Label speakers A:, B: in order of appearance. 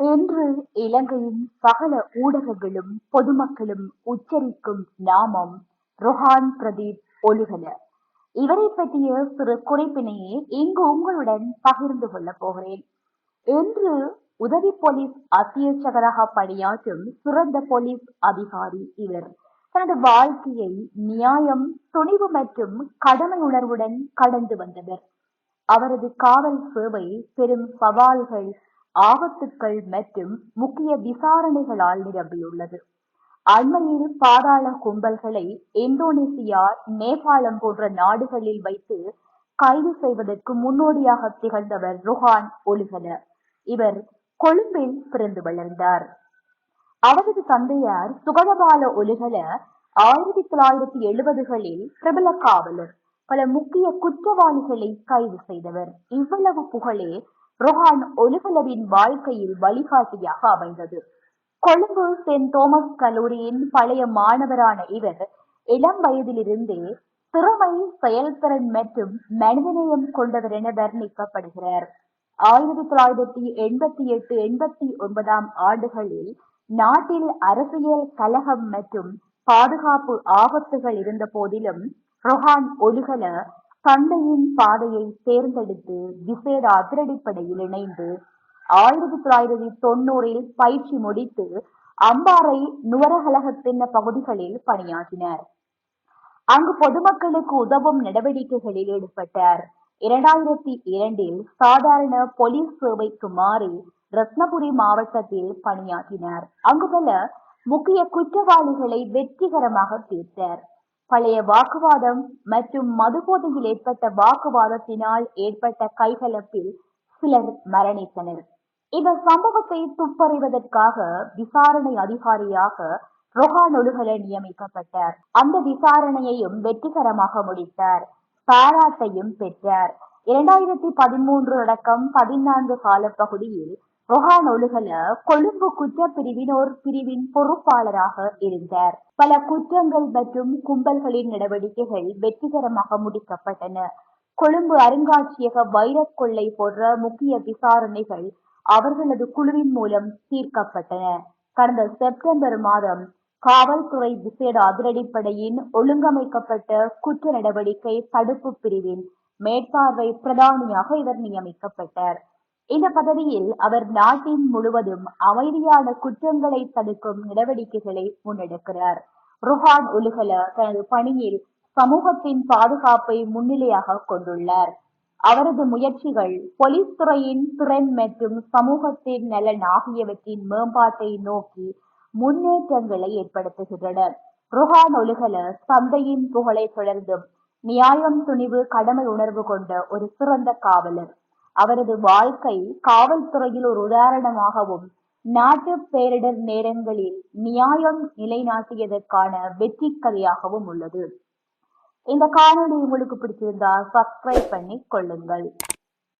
A: இன்று இலங்கையின் சகல ஊடகங்களும் பொதுமக்களும் உச்சரிக்கும் நாமம் ரொஹான் பிரதீப் ஒலுகல. இவரை பற்றிய சிறு குறிப்பினையே இங்கு உங்களுடன் பகிர்ந்து கொள்ளப் போகிறேன். இன்று உதவி போலீஸ் அத்தியட்சகராக பணியாற்றும் சிறந்த போலீஸ் அதிகாரி இவர். தனது வாழ்க்கையை நியாயம் துணிவு மற்றும் கடமை உணர்வுடன் கடந்து வந்தவர். அவரது காவல் சேவை பெரும் சவால்கள் ஆபத்துக்கள் மற்றும் முக்கிய விசாரணைகளால் நிரம்பியுள்ளது. அண்மையில் பாதாள கும்பல்களை இந்தோனேசியா நேபாளம் போன்ற நாடுகளில் வைத்து கைது செய்வதற்கு முன்னோடியாக திகழ்ந்தவர் ருஹான் ஒலிகல இவர் கொழும்பில் பிறந்து வளர்ந்தார். அவரது தந்தையார் சுகதபால ஒலிகல ஆயிரத்தி தொள்ளாயிரத்தி எழுபதுகளில் பிரபல காவலர். பல முக்கிய குற்றவாளிகளை கைது செய்தவர். இவ்வளவு புகழே ரொஹான் ஒலுகலவின் வாழ்க்கையில் வழிகாட்டியாக அமைந்தது. கொழும்பு சென்ட் தோமஸ் கல்லூரியின் பழைய மாணவரான இவர் இளம் வயதிலிருந்தே திறமை செயல்திறன் மற்றும் மனிதநேயம் கொண்டவர் என வர்ணிக்கப்படுகிறார். ஆயிரத்தி தொள்ளாயிரத்தி எண்பத்தி எட்டு எண்பத்தி ஒன்பதாம் ஆண்டுகளில் நாட்டில் அரசியல் கலகம் மற்றும் பாதுகாப்பு ஆபத்துகள் இருந்த போதிலும் ரொஹான் ஒலுகல தந்தையின் பாதையை தேர்ந்தெடுத்து விசேட அதிரடிப்படையில் இணைந்து ஆயிரத்தி தொள்ளாயிரத்தி தொண்ணூறில் பயிற்சி முடித்து அம்பாறை நுவரகலகத்தின் பகுதிகளில் பணியாற்றினார். அங்கு பொதுமக்களுக்கு உதவும் நடவடிக்கைகளில் ஈடுபட்டார். இரண்டாயிரத்தி இரண்டில் சாதாரண போலீஸ் சேவைக்கு மாறி ரத்னபுரி மாவட்டத்தில் பணியாற்றினார். அங்கு பல முக்கிய குற்றவாளிகளை வெற்றிகரமாக தீர்த்தார். பழைய வாக்குவாதம் மற்றும் மதுபோதையில் ஏற்பட்ட வாக்குவாதத்தினால் ஏற்பட்ட கைகலப்பில் சிலர் மரணித்தனர். இந்த சம்பவத்தை துப்பறிவதற்காக விசாரணை அதிகாரியாக ரொஹா ஒலுகல நியமிக்கப்பட்டார். அந்த விசாரணையையும் வெற்றிகரமாக முடித்தார். பாராட்டையும் பெற்றார். இரண்டாயிரத்தி பதிமூன்று அடக்கம் பதினான்கு கால ரொஹான் கொழும்பு குற்றப்பிரிவின் ஒரு பிரிவின் பொறுப்பாளராக இருந்தார். பல குற்றங்கள் மற்றும் கும்பல்களின் நடவடிக்கைகள் வெற்றிகரமாக முடிக்கப்பட்டன. கொழும்பு அருங்காட்சியக வைரக் கொள்ளை போன்ற முக்கிய விசாரணைகள் அவர்களது குழுவின் மூலம் தீர்க்கப்பட்டன. கடந்த செப்டம்பர் மாதம் காவல்துறை விசேட அதிரடிப்படையின் ஒழுங்கமைக்கப்பட்ட குற்ற நடவடிக்கை தடுப்பு பிரிவின் மேற்பார்வை பிரதானியாக இவர் நியமிக்கப்பட்டார். இந்த பதவியில் அவர் நாட்டின் முழுவதும் அமைதியான குற்றங்களை தடுக்கும் நடவடிக்கைகளை முன்னெடுக்கிறார். ருஹான் உலுகல தனது பணியில் சமூகத்தின் பாதுகாப்பை முன்னிலையாக கொண்டுள்ளார். அவரது முயற்சிகள் போலீஸ் துறையின் திறன் மற்றும் சமூகத்தின் நலன் ஆகியவற்றின் மேம்பாட்டை நோக்கி முன்னேற்றங்களை ஏற்படுத்துகின்றன. ருஹான் ஒலுகல சந்தையின் புகழை தொடர்ந்தும் நியாயம் துணிவு கடமை உணர்வு கொண்ட ஒரு சிறந்த காவலர். அவரது வாழ்க்கை காவல்துறையில் ஒரு உதாரணமாகவும் நாட்டு பேரிடர் நேரங்களில் நியாயம் நிலைநாட்டியதற்கான வெற்றி கதையாகவும் உள்ளது. இந்த காணொளி உங்களுக்கு பிடிச்சிருந்தா சப்ஸ்கிரைப் பண்ணி கொள்ளுங்கள்.